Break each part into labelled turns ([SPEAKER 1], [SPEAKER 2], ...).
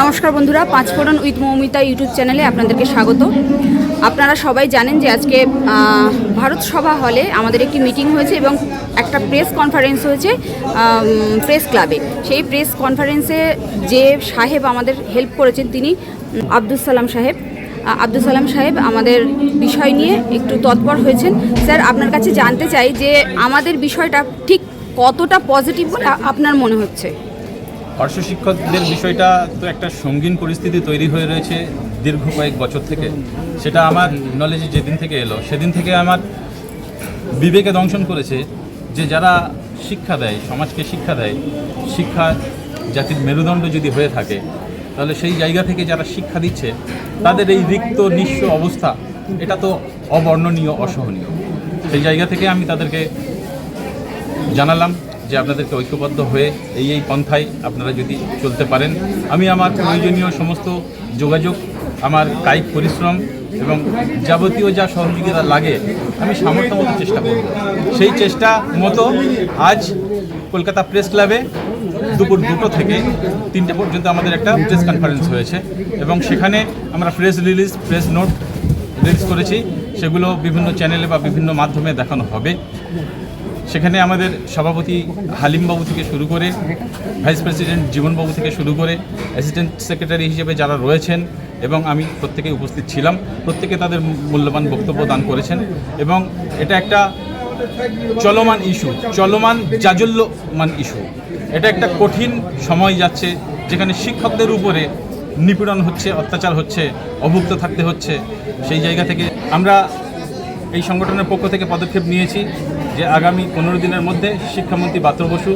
[SPEAKER 1] নমস্কার বন্ধুরা পাঁচফোড়ন with Moumita YouTube চ্যানেলে আপনাদেরকে স্বাগত। আপনারা সবাই জানেন যে আজকে ভারত সভা হলে আমাদের একটি মিটিং হয়েছে এবং একটা প্রেস কনফারেন্স হয়েছে প্রেস ক্লাবে। সেই প্রেস কনফারেন্সে যে সাহেব আমাদের হেল্প করেছেন তিনি আব্দুল সালাম সাহেব। আব্দুল সালাম সাহেব আমাদের বিষয় নিয়ে একটু তৎপর হয়েছেন। স্যার, আপনার কাছে জানতে চাই যে আমাদের বিষয়টা ঠিক কতটা পজিটিভ বলে আপনার মনে হচ্ছে?
[SPEAKER 2] পার্শ্ব শিক্ষকদের বিষয়টা তো একটা সঙ্গীন পরিস্থিতি তৈরি হয়ে রয়েছে দীর্ঘ কয়েক বছর থেকে। সেটা আমার নলেজে যেদিন থেকে এলো, সেদিন থেকে আমার বিবেকে দংশন করেছে যে যারা শিক্ষা দেয়, সমাজকে শিক্ষা দেয়, শিক্ষা জাতির মেরুদণ্ড যদি হয়ে থাকে, তাহলে সেই জায়গা থেকে যারা শিক্ষা দিচ্ছে, তাদের এই রিক্ত, নিঃস্ব অবস্থা, এটা তো অবর্ণনীয়, অসহনীয়। সেই জায়গা থেকে আমি তাদেরকে জানালাম। যে আপনাদেরকে ঐক্যবদ্ধ হয়ে এই এই পন্থায় আপনারা যদি চলতে পারেন, আমি আমার প্রয়োজনীয় সমস্ত যোগাযোগ, আমার কায়িক পরিশ্রম এবং যাবতীয় যা সহযোগিতা লাগে, আমি সামর্থ্য মতো চেষ্টা করব। সেই চেষ্টা মতো আজ কলকাতা প্রেস ক্লাবে দুপুর দুটো থেকে তিনটে পর্যন্ত আমাদের একটা প্রেস কনফারেন্স হয়েছে এবং সেখানে আমরা press release press note release করেছি। সেগুলো বিভিন্ন চ্যানেলে বা বিভিন্ন মাধ্যমে দেখানো হবে। সেখানে আমাদের সভাপতি হালিমবাবু থেকে শুরু করে ভাইস প্রেসিডেন্ট জীবনবাবু থেকে শুরু করে অ্যাসিস্ট্যান্ট সেক্রেটারি হিসেবে যারা রয়েছেন এবং আমি প্রত্যেকে উপস্থিত ছিলাম, প্রত্যেকে তাদের মূল্যবান বক্তব্য দান করেছেন এবং এটা একটা চলমান ইস্যু, চলমান জাজল্যমান ইস্যু। এটা একটা কঠিন সময় যাচ্ছে যেখানে শিক্ষকদের উপরে নিপীড়ন হচ্ছে, অত্যাচার হচ্ছে, অভুক্ত থাকতে হচ্ছে। সেই জায়গা থেকে আমরা এই সংগঠনের পক্ষ থেকে পদক্ষেপ নিয়েছি। যে আগামী পনেরো দিনের মধ্যে শিক্ষামন্ত্রী বাত্র বসু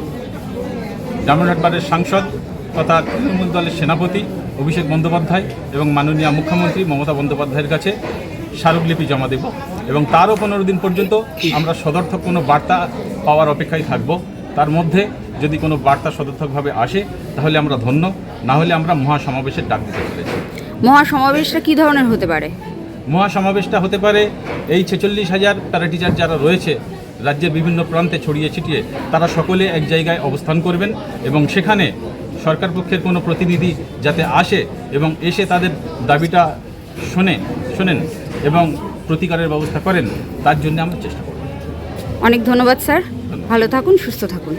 [SPEAKER 2] জামরহাটবারের সাংসদ তথা তৃণমূল দলের সেনাপতি অভিষেক বন্দ্যোপাধ্যায় এবং মাননীয় মুখ্যমন্ত্রী মমতা বন্দ্যোপাধ্যায়ের কাছে স্মারকলিপি জমা দেব এবং তারও পনেরো দিন পর্যন্ত আমরা সদর্থক কোনো বার্তা পাওয়ার অপেক্ষায় থাকব। তার মধ্যে যদি কোনো বার্তা সদর্থকভাবে আসে তাহলে আমরা ধন্য না হলে আমরা মহাসমাবেশের ডাক দিতে চলেছি।
[SPEAKER 1] মহাসমাবেশটা কী ধরনের হতে পারে?
[SPEAKER 2] মহাসমাবেশটা হতে পারে এই ছেচল্লিশ হাজার প্যারা টিচার যারা রয়েছে রাজ্যের বিভিন্ন প্রান্তে ছড়িয়ে ছিটিয়ে তারা সকলে এক জায়গায় অবস্থান করবেন এবং সেখানে সরকার পক্ষের কোনো প্রতিনিধি যাতে আসে এবং এসে তাদের দাবিটা শোনে শোনেন এবং প্রতিকারের ব্যবস্থা করেন তার জন্য আমরা চেষ্টা করব।
[SPEAKER 1] অনেক ধন্যবাদ স্যার। ভালো থাকুন সুস্থ থাকুন।